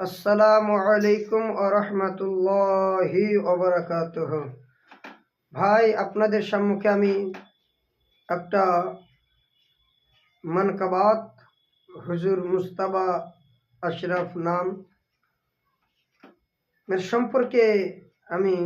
আসসালামু আলাইকুম আরহামতুল্লাহি ওবরাকাতুহ ভাই, আপনাদের সম্মুখে আমি একটা মানকাবাত, হুজুর মুস্তাবা আশরাফ নাম। এর সম্পর্কে আমি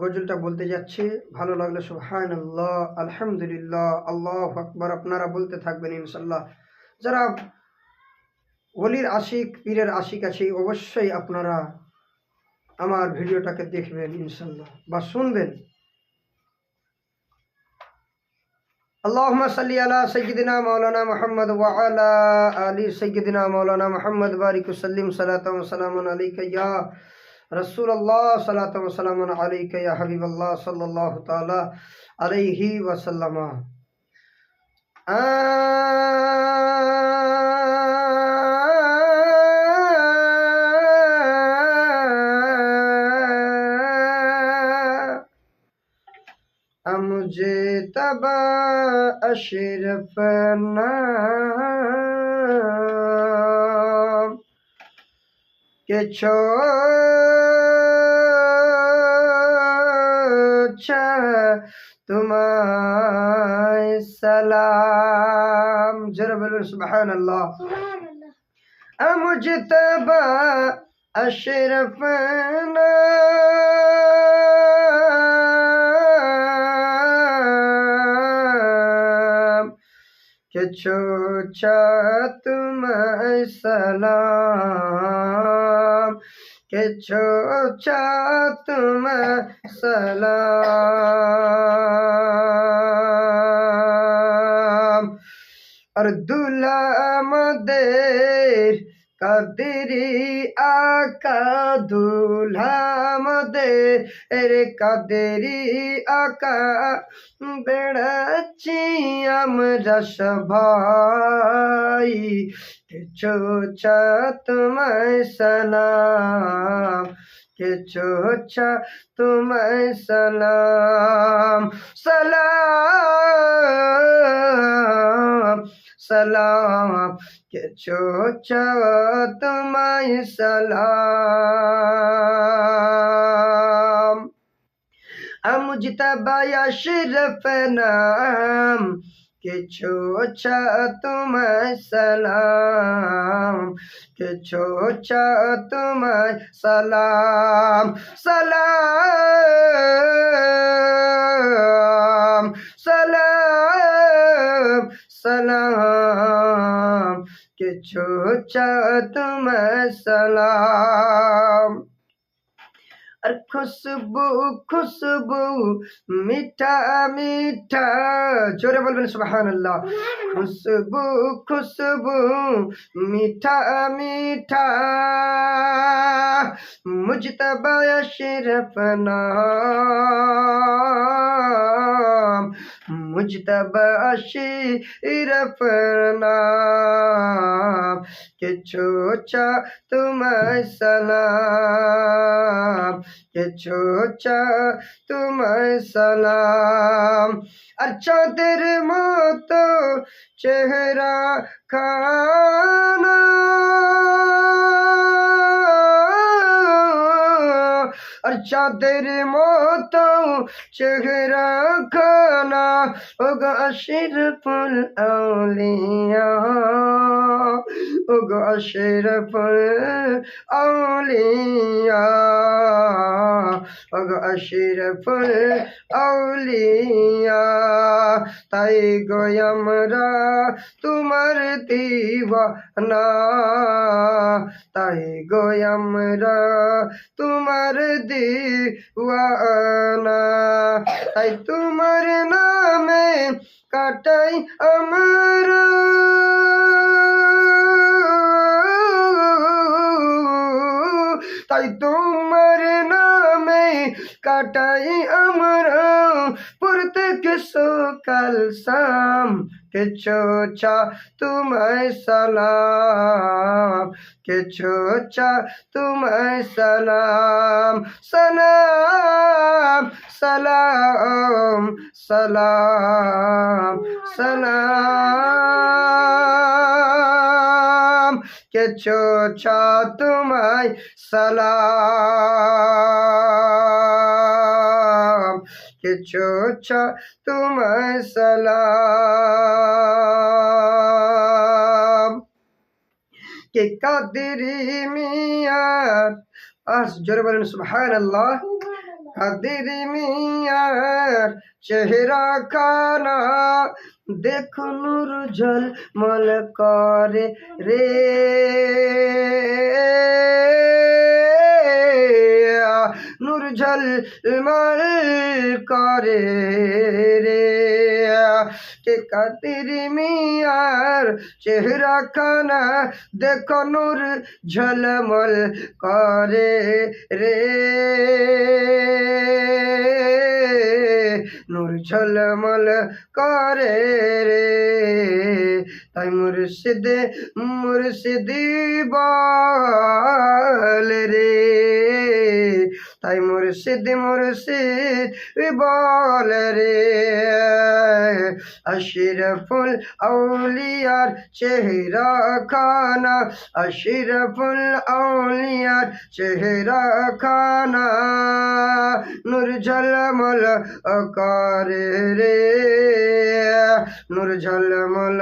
গজলটা বলতে যাচ্ছি। ভালো লাগলে সুহান আল্লাহ আলহামদুলিল্লাহ, আল্লাহ আকবর, আপনারা বলতে থাকবেন ইনশাল্লাহ যারা অলির আশিক, পীরের আশিক আছে, অবশ্যই আপনারা আমার ভিডিওটাকে দেখবেন ইনশাল্লাহ বা শুনবেন। আল্লাহমা সাল্লি আলা সৈদিনা মৌলানা মোহাম্মদ ওয়ালা আলী সৈদিনা মৌলানা মোহাম্মদ। বারিকুসাল্লিম সালাতাম সালাম আলী কয়া রসুল্লাহ সালাতাম সালাম আলী কয়া হাবিবাল্লাহ সাল্লাহ তালা আলাইহি ওয়াসাল্লামা আ المجتبى أشرفنا কিছু তোমায় সালাম। জোরে বলবেন সুবহান আল্লাহ মুজতবা أشرفنا के छोचा तुम सलाम। के छोचा तुम सलाम। और दुल्हा देर কাদেরি আকা দুলা আমাদের এর কাদেরি আকা বেড়াচ্ছি আমরা সবাই। চোচা তোমায় সালাম কে চোচা তোমায় সালাম। সালাম সালাম। কে চোচা তোমায় সালাম আমুজতবায়া শিরফ নাম কে ছোছা তোমায় সালাম কে ছোছা তোমায় সালাম। সালাম ছোছা তোমায় সালাম আর খুশবু খুশবু মিঠা মিঠা জোরে বলবেন সুবহান আল্লাহ খুশবু খুশবু মিঠা মিঠা মুজতবা আশরফ নাম মুজতবা আশরফ নাম কে ছোচা তোমায় সালাম। কে ছোচা তোমায় সালাম। আর চাঁদের মতো চেহারা খানা। আর চাঁদের মতো চেহারা খানা। ও গাছের ফুল আউলিয়া ও গাছের ফুল আউলিয়া ও গাছের ফুল আউলিয়া। তাই গো আমরা তোমার দিওয়ানা, তাই গো আমরা তোমার দিওয়ানা, তাই তোমার নামে কাটাই আমার তাই তোমার নামে কাটাই আমরা প্রত্যেক সকাল শাম। কে ছোচা তোমায় সালাম। কে ছোচা তোমায় সালাম। সালাম সালাম সালাম সালাম। সালাম কেছো চা তোমায় সালাম কেছো চা তোমায় সালাম কে কাদেরি মিয়ার আস জোরে বলেন সুবহানাল্লাহ কাদেরি মিয়ার চেহারা খানা দেখো নূর ঝলমল করে রে। নূর ঝলমল করে রে। কে কাদের মিয়ার চেহারা খানা দেখো নূর ঝলমল করে রে। নূর ঝলমল করে রে। তাই মুর্শিদ মুর্শিদি বল রে। তাই মুর্শিদ মুর্শিদ বল রে। আশিরফুল আউলিয়ার চেহারা খানা আশিরফুল আউলিয়ার চেহারা খানা নূর ঝলমল করে রে। নূর ঝলমল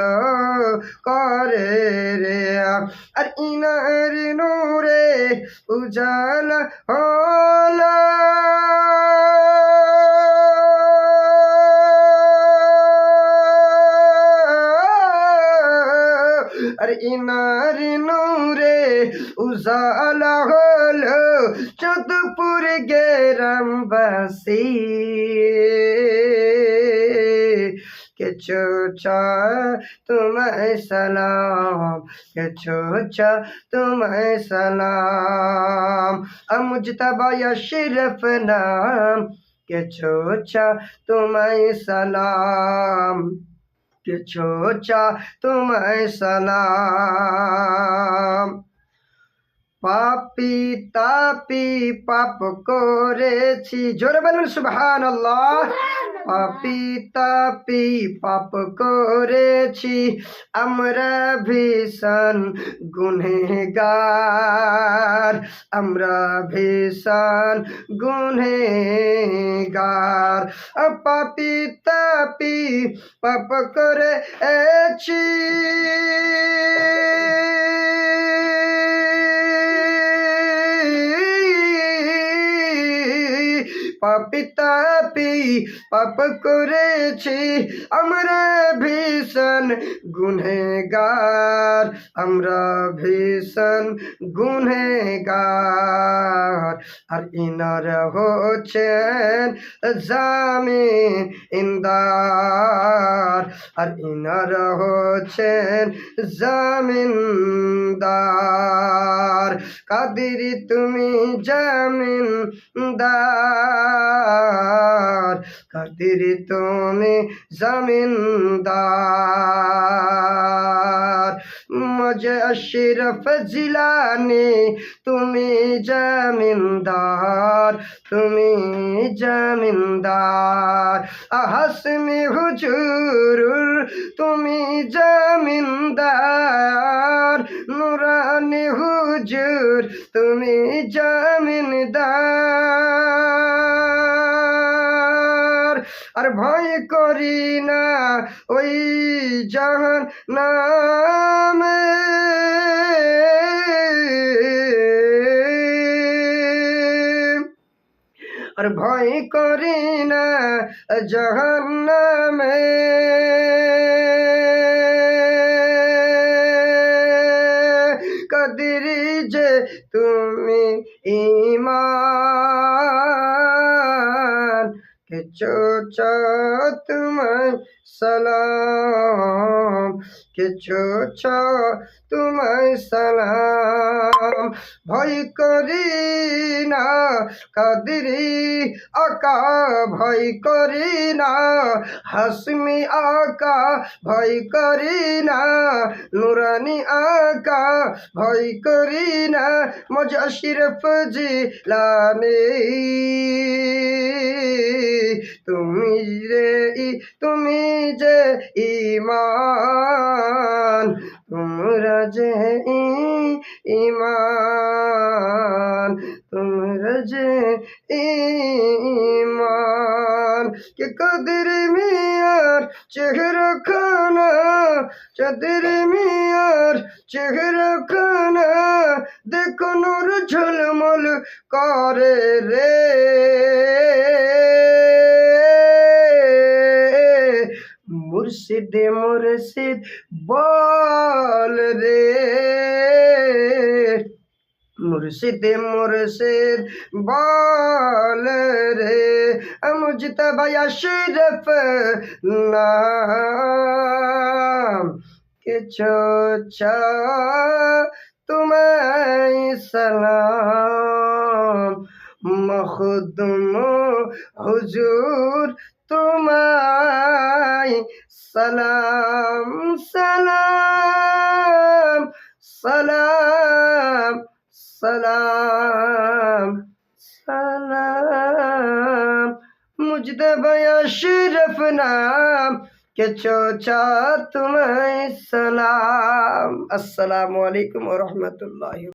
করে রে। আর ইনার নূরে উজাল হলা আর ইনার নূরে উজালা হলো চাঁদপুর গেরাম বাসি কিছু চা তোমায় সালাম, কিছু চা তোমায় সালাম। আমুজতবা শিরফ নাম, কিছু চা তোমায় সালাম, কিছু চা তোমায় সালাম। পাপি তাপি পাপ করেছি, জোরে বলুন সুবহান আল্লাহ পাপি পাপ করেছি আমরা ভীষণ গুনেগার আমরা ভীষণ গুনেগার পাপি তাপি পাপ করেছি পাপি তাপি পাপ করেছি, আমরা ভীষণ গুনেগার আমরা ভীষণ গুনেগার আর ইনার হচ্ছেন জামিন ইন্দার, আর ইনার হচ্ছেন জামিনদার। কাদির তুমি জামিনদার। কাদিরি তুমি জামিনদার? মুঝে আশরফ জিলানি তুমি জামিনদার তুমি জামিনদার। হাসমি হুজুর তুমি জামিনদার। নুরানি হুজুর, তুমি জামিনদার। ভয় করি না ওই জাহান নামে। আর ভয় করি না জাহান্নামে কিছু তোমায় সালাম কিছু তোমায় সালাম। ভয় করি না কাদিরি আকা, ভয় করি না হাসমি আকা, ভয় করি না নুরানি আকা, ভয় করি না মজা শিরফ জিলানি। তুমি যে ইমান তোমরা যে ইমান তোমরা যে ইমান কে কাদের মিয়ার চেহারা খানা চাঁদের মিয়ার চেহারা খানা দেখো নূর ঝলমল করে রে। মুর্শিদে, মুর্শিদ, বল রে। মুর্শিদে, মুর্শিদ, বল রে। মুজতে ভাইয়া শরফ নাম কিছু তোমায় সালাম। মখদুম হুজুর তোমায় সালাম সালাম সালাম সালাম সালাম। মুজদবা আশরফ নাম কে চোচা তোমায় সালাম। আসসালামু আলাইকুম রাহমাতুল্লাহি